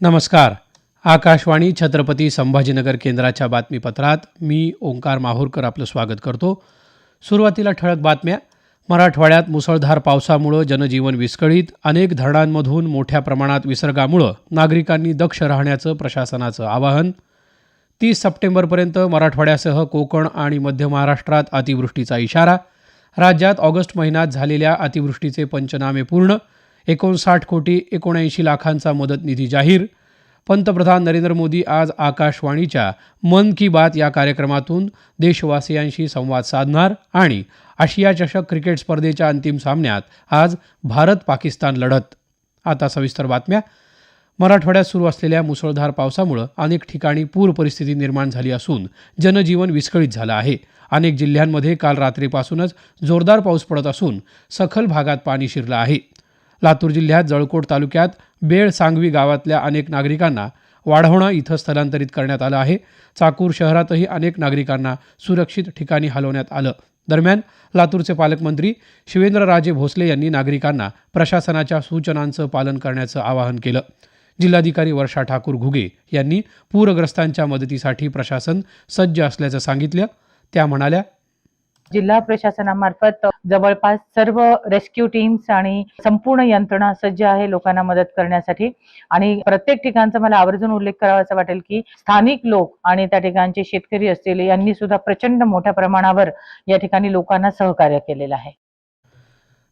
नमस्कार. आकाशवाणी छत्रपती संभाजीनगर केंद्राच्या बातमीपत्रात मी ओंकार माहूरकर आपलं स्वागत करतो. सुरुवातीला ठळक बातम्या. मराठवाड्यात मुसळधार पावसामुळं जनजीवन विस्कळीत अनेक धरणांमधून मोठ्या प्रमाणात विसर्गामुळं नागरिकांनी दक्ष राहण्याचं प्रशासनाचं आवाहन. तीस सप्टेंबरपर्यंत मराठवाड्यासह कोकण आणि मध्य महाराष्ट्रात अतिवृष्टीचा इशारा. राज्यात ऑगस्ट महिन्यात झालेल्या अतिवृष्टीचे पंचनामे पूर्ण. एकोणसाठ कोटी एकोणऐंशी लाखांचा मदत निधी जाहीर. पंतप्रधान नरेंद्र मोदी आज आकाशवाणीच्या मन की बात या कार्यक्रमातून देशवासियांशी संवाद साधणार आणि आशिया चषक क्रिकेट स्पर्धेच्या अंतिम सामन्यात आज भारत पाकिस्तान लढत. आता सविस्तर बातम्या. मराठवाड्यात सुरू असलेल्या मुसळधार पावसामुळं अनेक ठिकाणी पूर परिस्थिती निर्माण झाली असून जनजीवन विस्कळीत झालं आहे. अनेक जिल्ह्यांमध्ये काल रात्रीपासूनच जोरदार पाऊस पडत असून सखल भागात पाणी शिरलं आहे. लातूर जिल्ह्यात जळकोट तालुक्यात बेळ सांगवी गावातल्या अनेक नागरिकांना वाढवणा इथं स्थलांतरित करण्यात आलं आहे. चाकूर शहरातही अनेक नागरिकांना सुरक्षित ठिकाणी हलवण्यात आलं. दरम्यान लातूरचे पालकमंत्री शिवेंद्रराजे भोसले यांनी नागरिकांना प्रशासनाच्या सूचनांचं पालन करण्याचं आवाहन केलं. जिल्हाधिकारी वर्षा ठाकूर घुगे यांनी पूरग्रस्तांच्या मदतीसाठी प्रशासन सज्ज असल्याचं सांगितलं. त्या म्हणाल्या जिल्हा प्रशासनामार्फत जवळपास सर्व रेस्क्यू टीम्स आणि संपूर्ण यंत्रणा सज्ज आहे लोकांना मदत करण्यासाठी. आणि प्रत्येक ठिकाणचा मला आवर्जून उल्लेख करावासा वाटेल की स्थानिक लोक आणि त्या ठिकाणचे शेतकरी असतील यांनी सुद्धा प्रचंड मोठ्या प्रमाणावर या ठिकाणी लोकांना सहकार्य केलेलं आहे.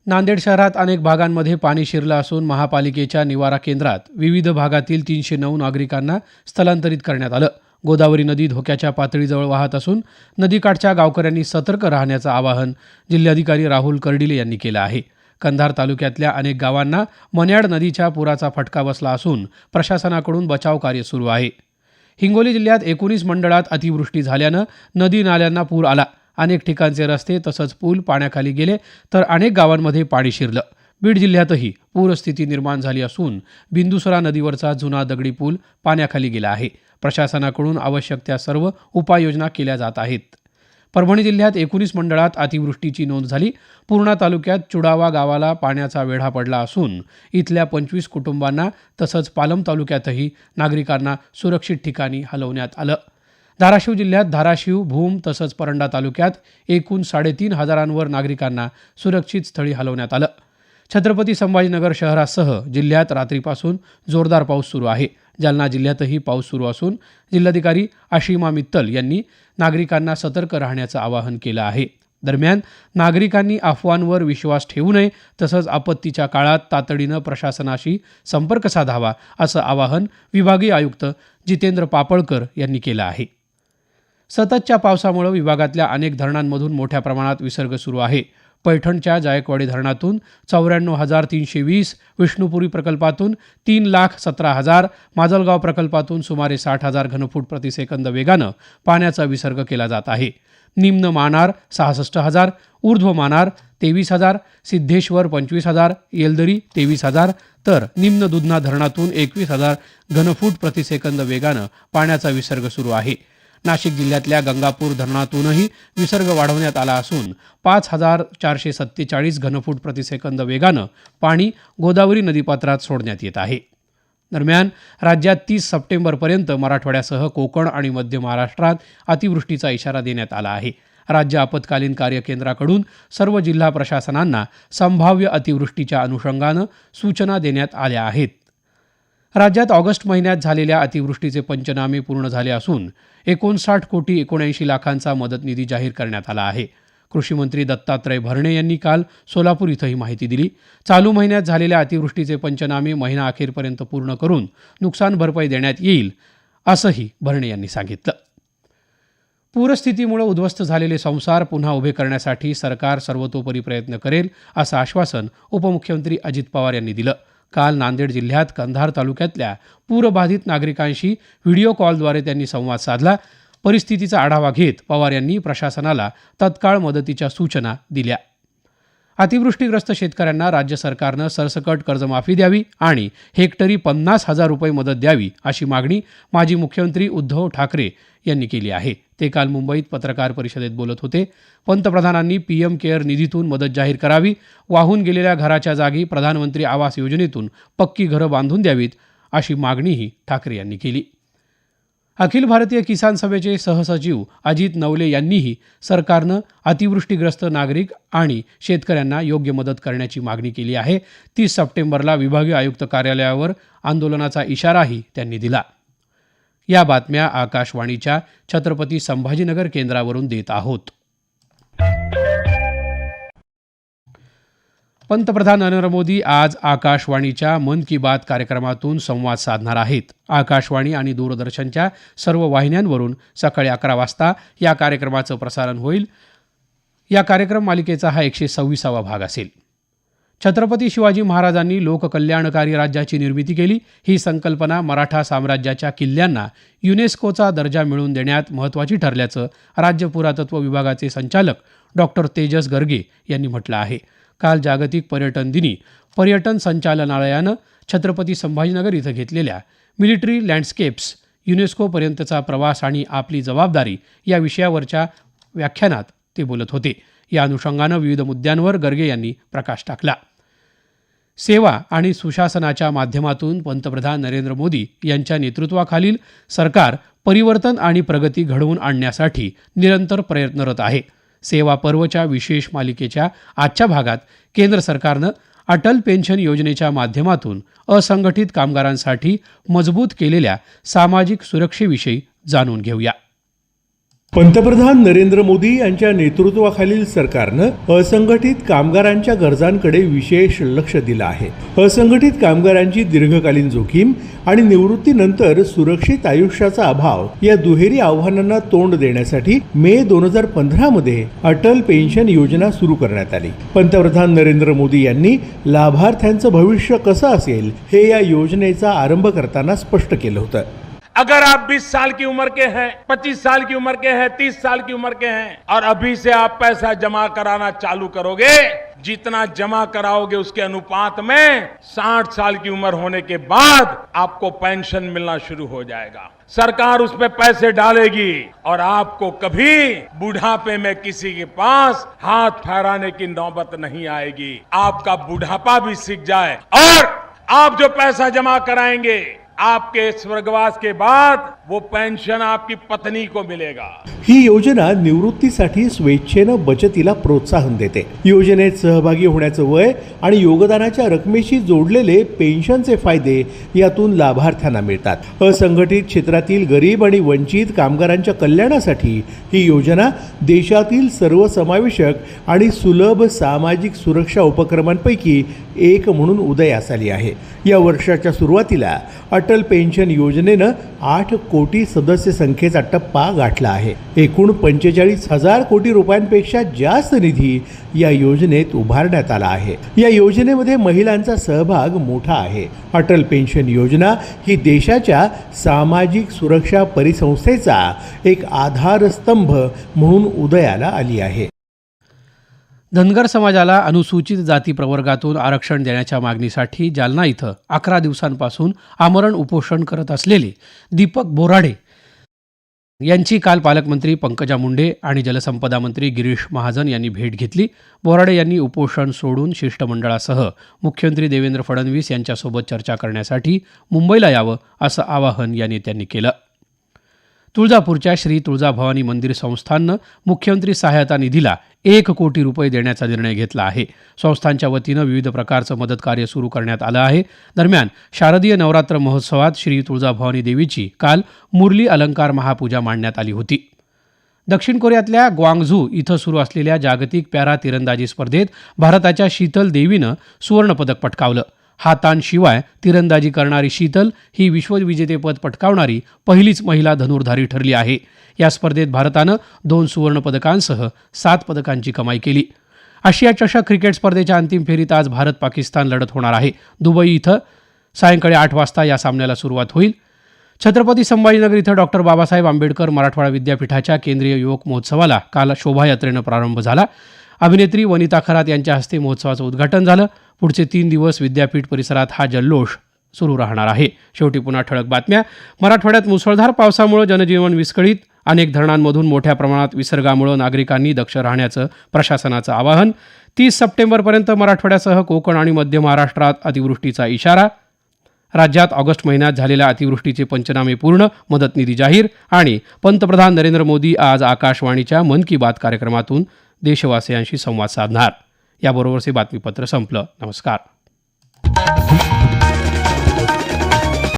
नांदेड शहरात अनेक भागांमध्ये पाणी शिरलं असून महापालिकेच्या निवारा केंद्रात विविध भागातील तीनशे नऊ नागरिकांना स्थलांतरित करण्यात आलं. गोदावरी नदी धोक्याच्या पातळीजवळ वाहत असून नदीकाठच्या गावकऱ्यांनी सतर्क राहण्याचं आवाहन जिल्हाधिकारी राहुल कर्डिले यांनी केलं आहे. कंधार तालुक्यातल्या अनेक गावांना मन्याड नदीच्या पुराचा फटका बसला असून प्रशासनाकडून बचाव कार्य सुरू आहे. हिंगोली जिल्ह्यात एकोणीस मंडळात अतिवृष्टी झाल्यानं नदी नाल्यांना पूर आला. अनेक ठिकाणचे रस्ते तसंच पूल पाण्याखाली गेले तर अनेक गावांमध्ये पाणी शिरलं. बीड जिल्ह्यातही पूरस्थिती निर्माण झाली असून बिंदुसरा नदीवरचा जुना दगडी पूल पाण्याखाली गेला आहे. प्रशासनाकडून आवश्यक त्या सर्व उपाययोजना केल्या जात आहेत. परभणी जिल्ह्यात एकोणीस मंडळात अतिवृष्टीची नोंद झाली. पूर्णा तालुक्यात चुडावा गावाला पाण्याचा वेढा पडला असून इथल्या पंचवीस कुटुंबांना तसंच पालम तालुक्यातही नागरिकांना सुरक्षित ठिकाणी हलवण्यात आलं. धाराशिव जिल्ह्यात धाराशिव भूम तसंच परंडा तालुक्यात एकूण साडेतीन हजारांवर नागरिकांना सुरक्षित स्थळी हलवण्यात आलं. छत्रपती संभाजीनगर शहरासह जिल्ह्यात रात्रीपासून जोरदार पाऊस सुरू आहे. जालना जिल्ह्यातही पाऊस सुरू असून जिल्हाधिकारी आशिमा मित्तल यांनी नागरिकांना सतर्क राहण्याचं आवाहन केलं आहे. दरम्यान नागरिकांनी अफवांवर विश्वास ठेवू नये तसंच आपत्तीच्या काळात तातडीनं प्रशासनाशी संपर्क साधावा असं आवाहन विभागीय आयुक्त जितेंद्र पापळकर यांनी केलं आहे. सततच्या पावसामुळे विभागातल्या अनेक धरणांमधून मोठ्या प्रमाणात विसर्ग सुरू आहे. पैठणच्या जायकवाडी धरणातून चौऱ्याण्णव हजार तीनशे वीस विष्णुपुरी प्रकल्पातून तीन लाख सतरा हजार माजलगाव प्रकल्पातून सुमारे साठ हजार घनफूट प्रतिसेकंद वेगानं पाण्याचा विसर्ग केला जात आहे. निम्न मानार सहासष्ट हजार ऊर्ध्व मानार तेवीस हजार सिद्धेश्वर पंचवीस हजार येलदरी तेवीस हजार तर निम्न दुधना धरणातून एकवीस हजार घनफूट प्रतिसेकंद वेगानं पाण्याचा विसर्ग सुरू आहे. नाशिक जिल्ह्यातल्या गंगापूर धरणातूनही विसर्ग वाढवण्यात आला असून पाच हजार चारशे सत्तेचाळीस घनफूट प्रतिसेकंद वेगानं पाणी गोदावरी नदीपात्रात सोडण्यात येत आहे. दरम्यान राज्यात तीस सप्टेंबरपर्यंत मराठवाड्यासह कोकण आणि मध्य महाराष्ट्रात अतिवृष्टीचा इशारा देण्यात आला आहे. राज्य आपत्कालीन कार्य केंद्राकडून सर्व जिल्हा प्रशासनांना संभाव्य अतिवृष्टीच्या अनुषंगानं सूचना देण्यात आल्या आहेत. राज्यात ऑगस्ट महिन्यात झालेल्या अतिवृष्टीचे पंचनामे पूर्ण झाले असून एकोणसाठ कोटी एकोणऐंशी लाखांचा मदत निधी जाहीर करण्यात आला आहे. कृषी मंत्री दत्तात्रय भरणे यांनी काल सोलापूर इथं ही माहिती दिली. चालू महिन्यात झालेल्या अतिवृष्टीचे पंचनामे महिना अखेरपर्यंत पूर्ण करून नुकसान भरपाई देण्यात येईल असंही भरणे यांनी सांगितलं. पूरस्थितीमुळे उद्ध्वस्त झालेले संसार पुन्हा उभे करण्यासाठी सरकार सर्वतोपरी प्रयत्न करेल असं आश्वासन उपमुख्यमंत्री अजित पवार यांनी दिलं. काल नांदेड जिल्ह्यात कंधार तालुक्यातल्या पूरबाधित नागरिकांशी व्हिडिओ कॉलद्वारे त्यांनी संवाद साधला. परिस्थितीचा आढावा घेत पवार यांनी प्रशासनाला तत्काळ मदतीच्या सूचना दिल्या. अतिवृष्टीग्रस्त शेतकऱ्यांना राज्य सरकारनं सरसकट कर्जमाफी द्यावी आणि हेक्टरी पन्नास हजार रुपये मदत द्यावी अशी मागणी माजी मुख्यमंत्री उद्धव ठाकरे यांनी केली आहे. ते काल मुंबईत पत्रकार परिषदेत बोलत होते. पंतप्रधानांनी पीएम केअर निधीतून मदत जाहीर करावी वाहून गेलेल्या घराच्या जागी प्रधानमंत्री आवास योजनेतून पक्की घरं बांधून द्यावीत अशी मागणीही ठाकरे यांनी केली. अखिल भारतीय किसान सभेचे सहसचिव अजित नवले यांनीही सरकारनं अतिवृष्टीग्रस्त नागरिक आणि शेतकऱ्यांना योग्य मदत करण्याची मागणी केली आहे. तीस सप्टेंबरला विभागीय आयुक्त कार्यालयावर आंदोलनाचा इशाराही त्यांनी दिला. या बातम्या आकाशवाणीच्या छत्रपती संभाजीनगर केंद्रावरून देत आहोत. पंतप्रधान नरेंद्र मोदी आज आकाशवाणीच्या मन की बात कार्यक्रमातून संवाद साधणार आहेत. आकाशवाणी आणि दूरदर्शनच्या सर्व वाहिन्यांवरून सकाळी अकरा वाजता या कार्यक्रमाचं प्रसारण होईल. या कार्यक्रम मालिकेचा हा एकशे सव्वीसावा भाग असेल. छत्रपती शिवाजी महाराजांनी लोककल्याणकारी राज्याची निर्मिती केली. ही संकल्पना मराठा साम्राज्याच्या किल्ल्यांना युनेस्कोचा दर्जा मिळवून देण्यात महत्त्वाची ठरल्याचं राज्य पुरातत्व विभागाचे संचालक डॉक्टर तेजस गर्गे यांनी म्हटलं आहे. काल जागतिक पर्यटन दिनी पर्यटन संचालनालयानं छत्रपती संभाजीनगर इथं घेतलेल्या मिलिटरी लँडस्केप्स युनेस्कोपर्यंतचा प्रवास आणि आपली जबाबदारी या विषयावरच्या व्याख्यानात ते बोलत होते. या अनुषंगानं विविध मुद्द्यांवर गर्गे यांनी प्रकाश टाकला. सेवा आणि सुशासनाच्या माध्यमातून पंतप्रधान नरेंद्र मोदी यांच्या नेतृत्वाखालील सरकार परिवर्तन आणि प्रगती घडवून आणण्यासाठी निरंतर प्रयत्नरत आहे. सेवा पर्वच्या विशेष मालिकेच्या आजच्या भागात केंद्र सरकारनं अटल पेन्शन योजनेच्या माध्यमातून असंघटित कामगारांसाठी मजबूत केलेल्या सामाजिक सुरक्षेविषयी जाणून घेऊया. पंतप्रधान नरेंद्र मोदी यांच्या नेतृत्वाखालील सरकारनं असंघटित कामगारांच्या गरजांकडे विशेष लक्ष दिलं आहे. असंघटित कामगारांची दीर्घकालीन जोखीम आणि निवृत्तीनंतर सुरक्षित आयुष्याचा अभाव या दुहेरी आव्हानांना तोंड देण्यासाठी मे दोन हजार पंधरामध्ये अटल पेन्शन योजना सुरू करण्यात आली. पंतप्रधान नरेंद्र मोदी यांनी लाभार्थ्यांचं भविष्य कसं असेल हे या योजनेचा आरंभ करताना स्पष्ट केलं होतं. अगर आप 20 साल की उम्र के हैं 25 साल की उम्र के हैं 30 साल की उम्र के हैं, और अभी से आप पैसा जमा कराना चालू करोगे, जितना जमा कराओगे उसके अनुपात में 60 साल की उम्र होने के बाद आपको पेंशन मिलना शुरू हो जाएगा। सरकार उस पे पैसे डालेगी और आपको कभी बुढ़ापे में किसी के पास हाथ फहराने की नौबत नहीं आएगी। आपका बुढ़ापा भी सीख जाए और आप जो पैसा जमा कराएँगे आपके स्वर्गवास के बाद वो पेन्शन आपकी पत्नी को मिलेगा। ही योजना निवृत्तीसाठी स्वेच्छेनं बचतीला प्रोत्साहन देते. योजनेत सहभागी होण्याचं वय आणि योगदानाच्या रकमेशी जोडलेले पेन्शनचे फायदे यातून लाभार्थ्यांना मिळतात. असंघटित क्षेत्रातील गरीब आणि वंचित कामगारांच्या कल्याणासाठी ही योजना देशातील सर्वसमावेशक आणि सुलभ सामाजिक सुरक्षा उपक्रमांपैकी एक म्हणून उदयास आली आहे. या वर्षाच्या सुरुवातीला अटल पेन्शन योजनेनं आठ कोटी सदस्य संख्येचा टप्पा गाठला आहे. एकूण पंचेचाळीस हजार कोटी रुपयांपेक्षा जास्त निधी या योजनेत उभारण्यात आला आहे. या योजनेमध्ये महिलांचा सहभाग मोठा आहे. अटल पेन्शन योजना ही देशाच्या सामाजिक सुरक्षा परिसंस्थेचा एक आधारस्तंभ म्हणून उदयाला आली आहे. धनगर समाजाला अनुसूचित जाती प्रवर्गातून आरक्षण देण्याच्या मागणीसाठी जालना इथं अकरा दिवसांपासून आमरण उपोषण करत असलेले दीपक बोराडे यांची काल पालकमंत्री पंकजा मुंडे आणि जलसंपदा मंत्री गिरीश महाजन यांनी भेट घेतली. बोराडे यांनी उपोषण सोडून शिष्टमंडळासह मुख्यमंत्री देवेंद्र फडणवीस यांच्यासोबत चर्चा करण्यासाठी मुंबईला यावं असं आवाहन या नेत्यांनी केलं. तुळजापूरच्या श्री तुळजाभवानी मंदिर संस्थाननं मुख्यमंत्री सहायता निधीला एक कोटी रुपये देण्याचा निर्णय घेतला आहे. संस्थांच्या वतीनं विविध प्रकारचं मदत कार्य सुरू करण्यात आलं आहे. दरम्यान शारदीय नवरात्र महोत्सवात श्री तुळजाभवानी देवीची काल मुरली अलंकार महापूजा मांडण्यात आली होती. दक्षिण कोरियातल्या ग्वांगझू इथं सुरू असलेल्या जागतिक पॅरा तिरंदाजी स्पर्धेत भारताच्या शीतल देवीनं सुवर्णपदक पटकावलं. हातांशिवाय तिरंदाजी करणारी शीतल ही विश्वविजेतेपद पटकावणारी पहिलीच महिला धनुर्धारी ठरली आहे. या स्पर्धेत भारतानं दोन सुवर्णपदकांसह सात पदकांची कमाई केली. आशिया चषक क्रिकेट स्पर्धेच्या अंतिम फेरीत आज भारत पाकिस्तान लढत होणार आहे. दुबई इथं सायंकाळी आठ वाजता या सामन्याला सुरुवात होईल. छत्रपती संभाजीनगर इथं डॉक्टर बाबासाहेब आंबेडकर मराठवाडा विद्यापीठाच्या केंद्रीय युवक महोत्सवाला काल शोभायात्रेनं प्रारंभ झाला. अभिनेत्री वनिता खरात यांच्या हस्ते महोत्सवाचं उद्घाटन झालं. पुढचे तीन दिवस विद्यापीठ परिसरात हा जल्लोष सुरू राहणार आहे. शेवटी पुन्हा ठळक बातम्या. मराठवाड्यात मुसळधार पावसामुळे जनजीवन विस्कळीत. अनेक धरणांमधून मोठ्या प्रमाणात विसर्गामुळे नागरिकांनी दक्ष राहण्याचं प्रशासनाचं आवाहन. तीस सप्टेंबरपर्यंत मराठवाड्यासह कोकण आणि मध्य महाराष्ट्रात अतिवृष्टीचा इशारा. राज्यात ऑगस्ट महिन्यात झालेल्या अतिवृष्टीचे पंचनामे पूर्ण मदत निधी जाहीर आणि पंतप्रधान नरेंद्र मोदी आज आकाशवाणीच्या मन की बात कार्यक्रमातून देशवासियांशी संवाद साधणार. याबरोबरचे बातमीपत्र संपलं. नमस्कार.